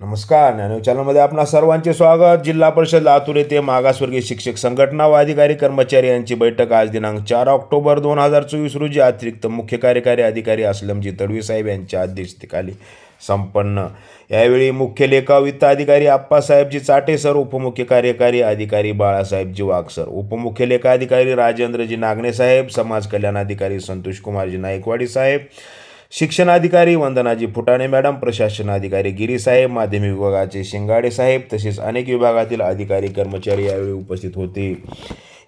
नमस्कार ज्ञानव चॅनलमध्ये आपणा सर्वांचे स्वागत. जिल्हा परिषद लातूर येथे मागासवर्गीय शिक्षक संघटना व अधिकारी कर्मचारी यांची बैठक आज दिनांक चार ऑक्टोबर दोन हजार चोवीस रोजी. अतिरिक्त मुख्य कार्यकारी अधिकारी असलमजी तडवी साहेब यांच्या अध्यक्षतेखाली संपन्न. यावेळी मुख्य लेखा वित्त अधिकारी आप्पासाहेबजी चाटे सर उपमुख्य कार्यकारी अधिकारी बाळासाहेबजी वाघ सर उपमुख्य लेखा अधिकारी राजेंद्रजी नागणे साहेब समाज कल्याण अधिकारी संतोष कुमारजी नाईकवाडी साहेब शिक्षणाधिकारी वंदनाजी फुटाणे मॅडम प्रशासन अधिकारी गिरीसाहेब माध्यमिक विभागाचे शिंगाडे साहेब तसेच अनेक विभागातील अधिकारी कर्मचारी यावेळी उपस्थित होते.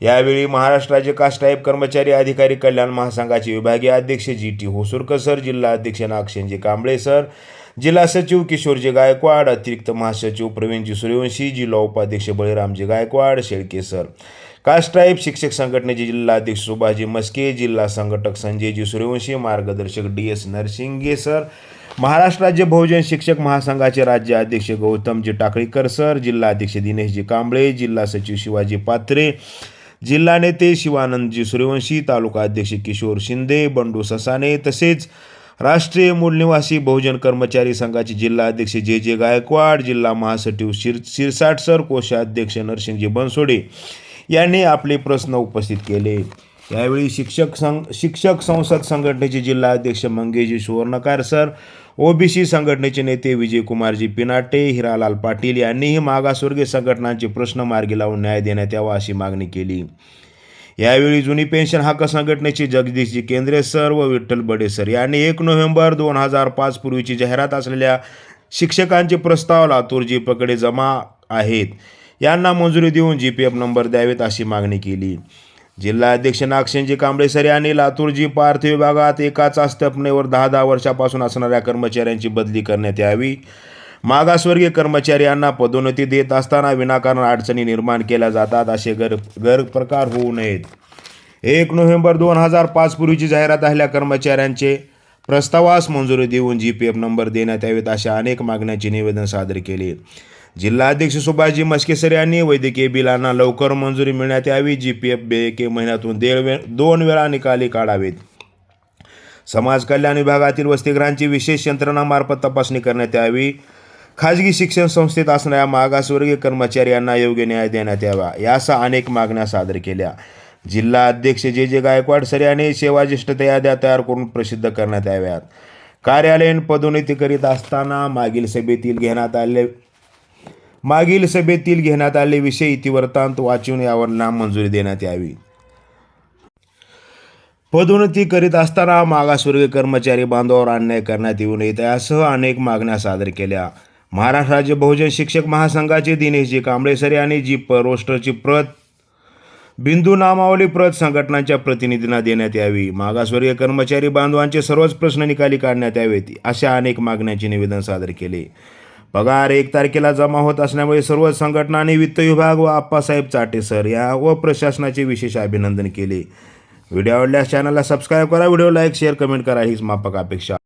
यावेळी महाराष्ट्र राज्य कास्टाईप कर्मचारी अधिकारी कल्याण महासंघाचे विभागीय अध्यक्ष जी टी होसुरकर सर जिल्हा अध्यक्ष नागशेनजी कांबळे सर जिल्हा सचिव किशोरजी गायकवाड अतिरिक्त महासचिव प्रवीणजी सूर्यवंशी जिल्हा उपाध्यक्ष बळीरामजी गायकवाड शेळके सर. कास्ट शिक्षक संघटनेचे जिल्हा अध्यक्ष मस्के जिल्हा संघटक संजयजी सूर्यवंशी मार्गदर्शक D S Narsinge sir Maharashtra राज्य बहुजन शिक्षक महासंघाचे राज्य अध्यक्ष गौतमजी टाकळीकर सर जिल्हाध्यक्ष दिनेशजी कांबळे जिल्हा सचिव शिवाजी पात्रे जिल्हा नेते शिवानंदजी सूर्यवंशी तालुका अध्यक्ष किशोर शिंदे बंडू ससाने तसेच राष्ट्रीय मूळ निवासी बहुजन कर्मचारी संघाचे जिल्हा अध्यक्ष जे जे गायकवाड जिल्हा महासचिव शिर शिरसाट सर कोषाध्यक्ष नरसिंगजी बनसोडे यांनी आपले प्रश्न उपस्थित केले. यावेळी शिक्षक संघ शिक्षक संसद संघटनेचे जिल्हा अध्यक्ष मंगेशजी सुवर्णकार सर ओबीसी संघटनेचे नेते विजयकुमारजी पिनाटे हिरालाल पाटील यांनीही मागासवर्गीय संघटनांचे प्रश्न मार्गी लावून न्याय देण्यात यावा अशी मागणी केली. यावेळी जुनी पेन्शन हक्क संघटनेचे जगदीशजी केंद्रे सर व विठ्ठल बडे सर यांनी एक नोव्हेंबर दोन हजार पाच पूर्वीची जाहिरात असलेल्या शिक्षकांचे प्रस्ताव लातूर जीपकडे जमा आहेत. यांना मंजुरी देऊन जी पी एफ नंबर द्यावेत अशी मागणी केली. जिल्हा अध्यक्ष नागसेनजी कांबळेसर यांनी लातूरजी पार्थिव विभागात एकाच आस्थापनेवर दहा दहा वर्षापासून असणाऱ्या कर्मचाऱ्यांची बदली करण्यात यावी. मागासवर्गीय कर्मचारी यांना पदोन्नती देत असताना विनाकारण अडचणी निर्माण केल्या जातात असे गर गैरप्रकार होऊ नयेत. एक नोव्हेंबर दोन हजार पाच पूर्वीची जाहिरात असलेल्या कर्मचाऱ्यांचे प्रस्तावास मंजुरी देऊन जी पी एफ नंबर देण्यात यावेत अशा अनेक मागण्यांचे निवेदन सादर केले. जिल्हा अध्यक्ष सुभाषजी मस्केसर यांनी वैद्यकीय बिलांना लवकर मंजुरी मिळण्यात यावी जी पी एफ बे महिन्यातून देड वे दोन वेळा निकाली काढावेत. समाज कल्याण विभागातील वसतिगृहांची विशेष यंत्रणामार्फत तपासणी करण्यात यावी. खाजगी शिक्षण संस्थेत असणाऱ्या मागासवर्गीय कर्मचारी यांना योग्य न्याय देण्यात यावा यासह अनेक मागण्या सादर केल्या. जिल्हा अध्यक्ष जे जे गायकवाड सर यांनी सेवाज्येष्ठता याद्या तयार करून प्रसिद्ध करण्यात याव्यात. कार्यालयीन पदोन्नती करीत असताना मागील सभेतील घेण्यात आले मागील सभेतील घेण्यात आले विषय इतिवृत्तांत वाचून यावर नामंजुरी देण्यात यावी. पदोन्नती करीत असताना मागासवर्गीय कर्मचारी बांधवावर अन्याय करण्यात येऊ नये यासह अनेक मागण्या सादर केल्या. महाराष्ट्र राज्य बहुजन शिक्षक महासंघाचे दिनेशजी कांबळेसरे आणि जी प रोस्टरची प्रत बिंदू नामावली प्रत संघटनांच्या प्रतिनिधींना देण्यात यावी. मागासवर्गीय कर्मचारी बांधवांचे सर्वच प्रश्न निकाली काढण्यात यावेत अशा अनेक मागण्यांचे निवेदन सादर केले. पगार एक तारखेला जमा होत असल्यामुळे सर्व संघटनांनी वित्त विभाग व आप्पासाहेब चाटे सर या व प्रशासनाचे विशेष अभिनंदन केले. व्हिडिओ आवडल्यास चॅनलला सबस्क्राईब करा. व्हिडिओ लाईक शेअर कमेंट करा. हीच मापक अपेक्षा.